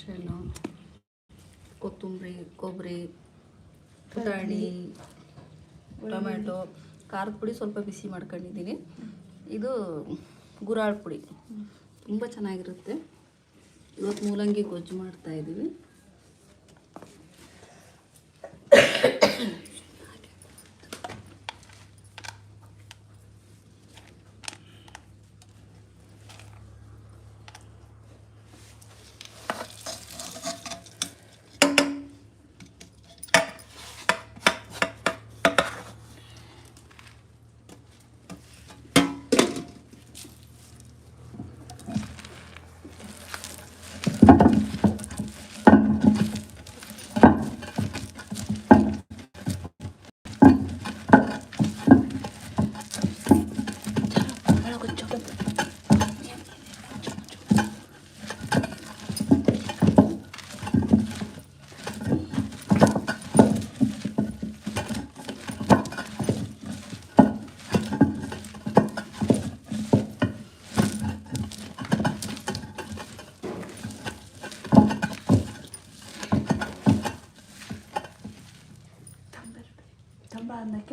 ಹುಣಸೆಹಣ್ಣು ಕೊತ್ತಂಬರಿ, ಕೊಬ್ಬರಿ, ಪುಟಾಣಿ, ಟೊಮ್ಯಾಟೊ, ಖಾರದ ಪುಡಿ ಸ್ವಲ್ಪ ಬಿಸಿ ಮಾಡ್ಕೊಂಡಿದ್ದೀನಿ. ಇದು ಗುರಾಳ್ ಪುಡಿ. ತುಂಬ ಚೆನ್ನಾಗಿರುತ್ತೆ. ಇವತ್ತು ಮೂಲಂಗಿ ಗೊಜ್ಜು ಮಾಡ್ತಾ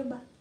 ಇದ್ದೀವಿ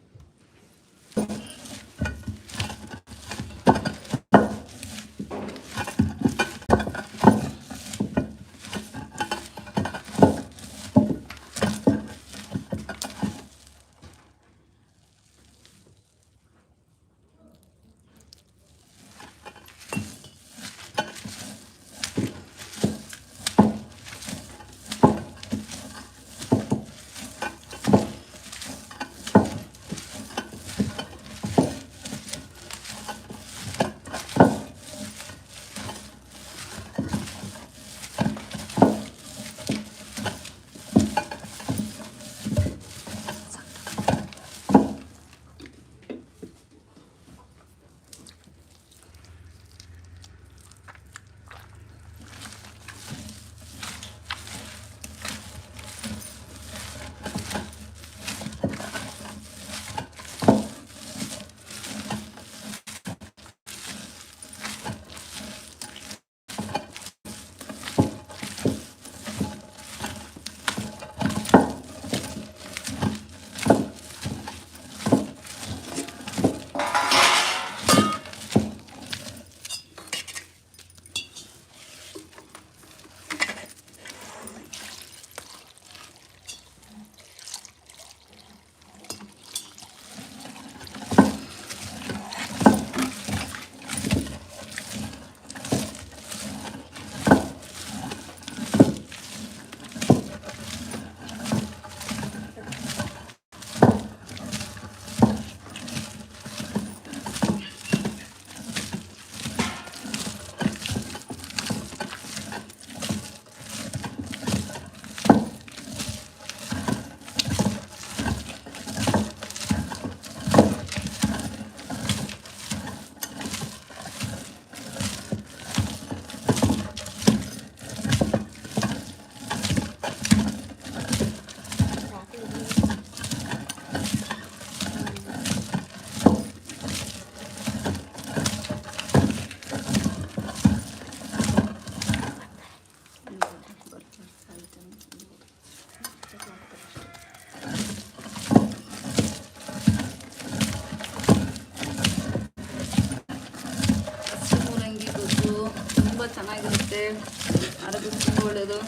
ಆರೋಗ್ಯಕ್ಕೆ ತುಂಬ ಒಳ್ಳೆಯದು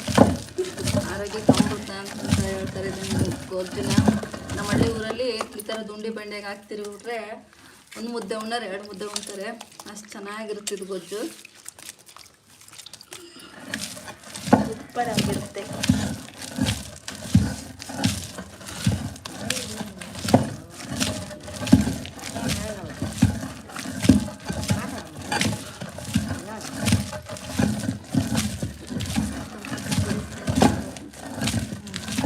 ಆರೋಗ್ಯ ಅಮೃತ ಅಂತ ಹೇಳ್ತಾರೆ ಇದನ್ನು ಗೊತ್ತಿಲ್ಲ ನಮ್ಮ ಹಳ್ಳಿ ಊರಲ್ಲಿ ಈ ಥರ ದುಂಡಿ ಬಂಡೆಗೆ ಹಾಕ್ತಿರ್ಬಿಟ್ರೆ ಒಂದು ಮುದ್ದೆ ಉಣ್ಣಾರೆ ಎರಡು ಮುದ್ದೆ ಉಣ್ತಾರೆ. ಅಷ್ಟು ಚೆನ್ನಾಗಿರುತ್ತೆ ಇದು ಗೊಜ್ಜು. ಸೂಪರ್ ಆಗಿರುತ್ತೆ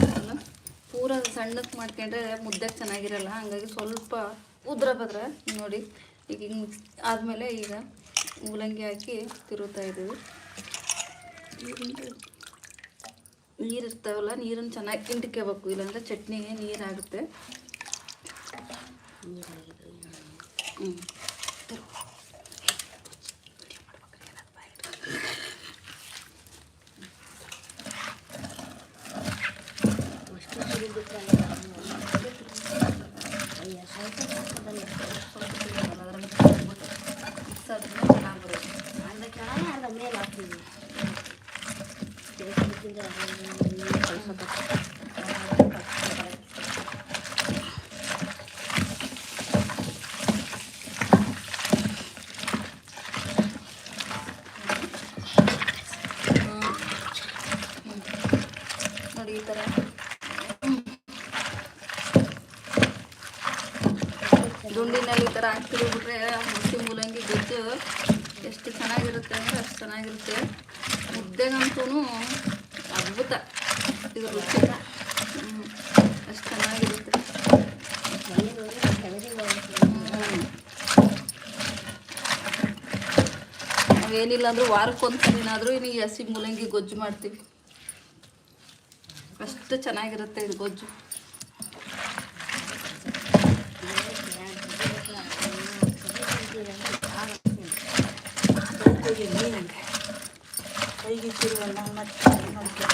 ಅದನ್ನ ಪೂರ ಸಣ್ಣಕ್ಕೆ ಮಾಡ್ಕೊಂಡ್ರೆ ಮುದ್ದೆ ಚೆನ್ನಾಗಿರಲ್ಲ, ಹಾಗಾಗಿ ಸ್ವಲ್ಪ ಉದ್ರ ಬದ್ರ ನೋಡಿ, ಈಗ ಹಿಂಗೆ ಮಿಕ್ಸ್ ಆದಮೇಲೆ ಈಗ ಮೂಲಂಗಿ ಹಾಕಿ ತಿರುತ್ತಾ ಇದ್ದೀವಿ. ನೀರು ಇರ್ತಾವಲ್ಲ, ನೀರನ್ನು ಚೆನ್ನಾಗಿ ಹಿಂಡ್ಕೋಬೇಕು ಇಲ್ಲಾಂದರೆ ಚಟ್ನಿಗೆ ನೀರಾಗುತ್ತೆ ಹ್ಞೂ ಸ್ವಲ್ಪ ತೆಗಿಯೋದಲ್ಲ, ಅದ್ರ ಮೇಲೆ ಹಾಕ್ಬಿಟ್ಟು ಮಿಕ್ಸ್ ಆದ್ಮೇಲೆ ಚೆನ್ನಾಗಿ ಬರುತ್ತೆ ಹ್ಮ್. ಹ್ಮ್. ಈ ಥರ ದುಂಡಿನಲ್ಲಿ ಈ ಥರ ಹಾಕ್ತಿರ್ಬಿಟ್ರೆ ಹಸಿ ಮೂಲಂಗಿ ಗೊಜ್ಜು ಎಷ್ಟು ಚೆನ್ನಾಗಿರುತ್ತೆ ಅಂದರೆ ಅಷ್ಟು ಚೆನ್ನಾಗಿರುತ್ತೆ. ಮುದ್ದೆಗಂತೂ ಅದ್ಭುತ. ಇದು ರುಚಿ. ಅಷ್ಟು ಚೆನ್ನಾಗಿರುತ್ತೆ. ನಾವೇನಿಲ್ಲ ಅಂದರೂ ವಾರಕ್ಕೊಂದು ಏನಾದರೂ ಈ ಹಸಿ ಮೂಲಂಗಿ ಗೊಜ್ಜು ಮಾಡ್ತೀವಿ. ಅಷ್ಟು ಚೆನ್ನಾಗಿರುತ್ತೆ ಇದು ಗೊಜ್ಜು. ಕೈಗೆ ತಿರುವಲ್ಲ ಮತ್ತೆ ನೋಡ್ಕೊ.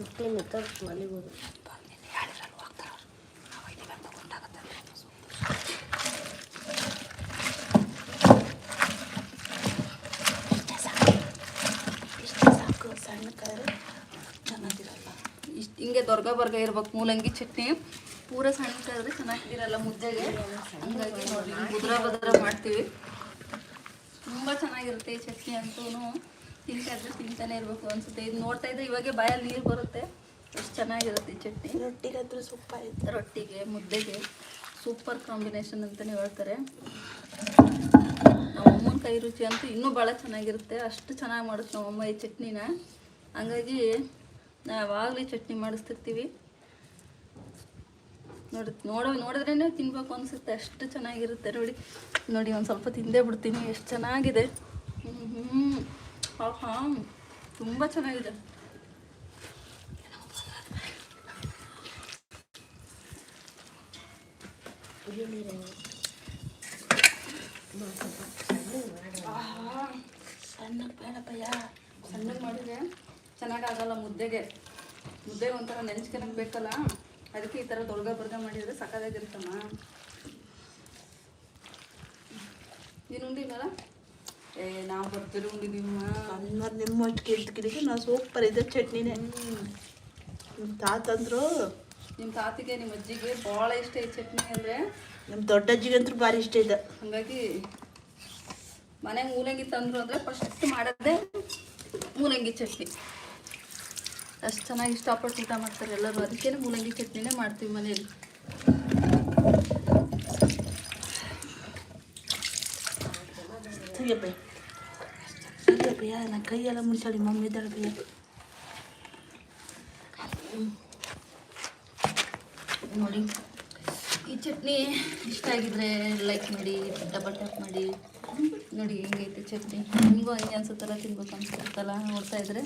ಇಷ್ಟೇ ದೊರ್ಗ ಬರ್ಗ ಇರ್ಬೇಕು ಮೂಲಂಗಿ ಚಟ್ನಿ. ಪೂರ ಸಣ್ಣಕ್ಕಾದ್ರೆ ಚೆನ್ನಾಗಿರಲ್ಲ ಮುದ್ದೆಗೆ. ಹಂಗಾಗಿ ನೋಡಿ ಮುದ್ರ ಬದ್ರ ಮಾಡ್ತೀವಿ. ತುಂಬ ಚೆನ್ನಾಗಿರುತ್ತೆ ಈ ಚಟ್ನಿ ಅಂತೂ ತಿಂತಾದ್ರೆ ತಿಂತಾನೆ ಇರಬೇಕು ಅನ್ಸುತ್ತೆ. ಇದು ನೋಡ್ತಾ ಇದ್ರೆ ಇವಾಗೆ ಬಾಯಲ್ಲಿ ನೀರು ಬರುತ್ತೆ. ಅಷ್ಟು ಚೆನ್ನಾಗಿರುತ್ತೆ ಈ ಚಟ್ನಿ. ರೊಟ್ಟಿಗಾದ್ರೂ ಸೂಪರ್ ಆಯ್ತು ರೊಟ್ಟಿಗೆ ಮುದ್ದೆಗೆ. ಸೂಪರ್ ಕಾಂಬಿನೇಷನ್ ಅಂತಲೇ ಹೇಳ್ತಾರೆ. ನಮ್ಮ ಅಮ್ಮನ ಕೈ ರುಚಿ ಅಂತೂ ಇನ್ನೂ ಭಾಳ ಚೆನ್ನಾಗಿರುತ್ತೆ. ಅಷ್ಟು ಚೆನ್ನಾಗಿ ಮಾಡುತ್ತೆ ನಮ್ಮಮ್ಮ ಈ ಚಟ್ನಿನ. ಹಂಗಾಗಿ ಯಾವಾಗಲೂ ಚಟ್ನಿ ಮಾಡಿಸ್ತಿರ್ತೀವಿ. ನೋಡಿ, ನೋಡೋ ನೋಡಿದ್ರೇ ತಿನ್ಬೇಕು ಅನಿಸುತ್ತೆ, ಅಷ್ಟು ಚೆನ್ನಾಗಿರುತ್ತೆ ನೋಡಿ. ನೋಡಿ, ಒಂದು ಸ್ವಲ್ಪ ತಿಂದೇ ಬಿಡ್ತೀನಿ, ಎಷ್ಟು ಚೆನ್ನಾಗಿದೆ. ಹ್ಞೂ ಹಾಂ ತುಂಬ ಚೆನ್ನಾಗಿದೆ. ಸಣ್ಣ, ಬೇಡಪ್ಪಯ್ಯ ಸಣ್ಣಗೆ ಚೆನ್ನಾಗಾಗಲ್ಲ ಮುದ್ದೆಗೆ. ಮುದ್ದೆಗೆ ಒಂಥರ ನೆಂಚ್ಕೊಳಕ್ ಬೇಕಲ್ಲ. ಅದಕ್ಕೆ ಈ ಥರ ದೊಡ್ಡ ಬರ್ಗ ಮಾಡಿದರೆ ಸಕ್ಕದಾಗಿರುತ್ತಮ್ಮ ನೀನು ಉಂಡಿನಲ್ಲ ಏ ನಾವು ಬರ್ತೀರಿ ಉಂಡಿದೀವಮ್ಮ ಅನ್ನ ನಿಮ್ಮಷ್ಟು ಕಿರ್ಕಿರಿಗೆ ನಾವು ಸೂಪರ್ ಇದೆ ಚಟ್ನಿನೇ. ನಿಮ್ಮ ತಾತಂದ್ರು ನಿಮ್ಮ ತಾತಿಗೆ ನಿಮ್ಮ ಅಜ್ಜಿಗೆ ಭಾಳ ಇಷ್ಟ ಈ ಚಟ್ನಿ ಅಂದರೆ. ನಮ್ಮ ದೊಡ್ಡಜ್ಜಿಗಂತೂ ಭಾರಿ ಇಷ್ಟ ಇದೆ. ಹಾಗಾಗಿ ಮನೆಗೆ ಮೂಲಂಗಿ ತಂದರು ಅಂದರೆ ಫಸ್ಟ್ ಮಾಡೋದೇ ಮೂಲಂಗಿ ಚಟ್ನಿ. ಅಷ್ಟು ಚೆನ್ನಾಗಿ ಇಷ್ಟಪಟ್ಟು ಊಟ ಮಾಡ್ತಾರೆ ಎಲ್ಲರೂ. ಅದಕ್ಕೆ ಮೂಲಂಗಿ ಚಟ್ನಿನೇ ಮಾಡ್ತೀವಿ ಮನೇಲಿ ತೆಗಿಯಪ್ಪಯ್ಯ ನನ್ನ ಕೈಯೆಲ್ಲ ಮುಂಚಾಡಿ ಮಮ್ಮಿ ಇದ್ದಾಳೆ ಬಯ್ಯ ನೋಡಿ ಈ ಚಟ್ನಿ ಇಷ್ಟ ಆಗಿದ್ರೆ ಲೈಕ್ ಮಾಡಿ ಡಬಲ್ ಟ್ಯಾಪ್ ಮಾಡಿ. ನೋಡಿ ಹೆಂಗೈತೆ ಚಟ್ನಿ. ನಿಮಗೂ ಹಂಗೆ ಅನ್ಸುತ್ತಲ್ಲ ತಿನ್ಬೇಕು ಅನ್ಸುತ್ತಲ್ಲ ನೋಡ್ತಾ ಇದ್ರೆ.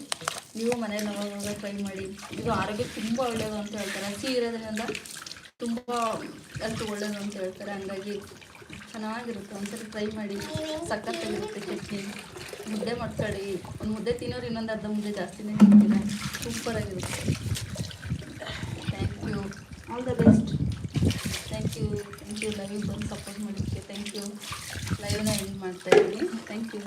ನೀವು ಮನೇಲಿ ಅವಾಗ ಟ್ರೈ ಮಾಡಿ, ಇದು ಆರೋಗ್ಯ ತುಂಬ ಒಳ್ಳೆಯದು ಅಂತ ಹೇಳ್ತಾರೆ. ಹಸಿ ಇರೋದ್ರಿಂದ ತುಂಬ ಹೆಲ್ತ್ ಒಳ್ಳೆಯದು ಅಂತ ಹೇಳ್ತಾರೆ. ಹಂಗಾಗಿ ಚೆನ್ನಾಗಿರುತ್ತೆ. ಒಂದ್ಸರಿ ಟ್ರೈ ಮಾಡಿ ಸಕ್ಕತ್ತಾಗಿರುತ್ತೆ ಚಟ್ನಿ. ಮುದ್ದೆ ಮಾಡ್ಕೊಳ್ಳಿ. ಒಂದು ಮುದ್ದೆ ತಿನ್ನೋರು ಇನ್ನೊಂದು ಅರ್ಧ ಮುದ್ದೆ ಜಾಸ್ತಿನೇ ಸೂಪರ್ ಆಗಿರುತ್ತೆ. Thank you all the best thank you thank you live ಬಂದು ಸಪೋರ್ಟ್ ಮಾಡೋಕ್ಕೆ ಥ್ಯಾಂಕ್ ಯು ಲೈವ್ನ ಎಂಡ್ ಮಾಡ್ತಾ ಇದ್ದೀನಿ. Thank you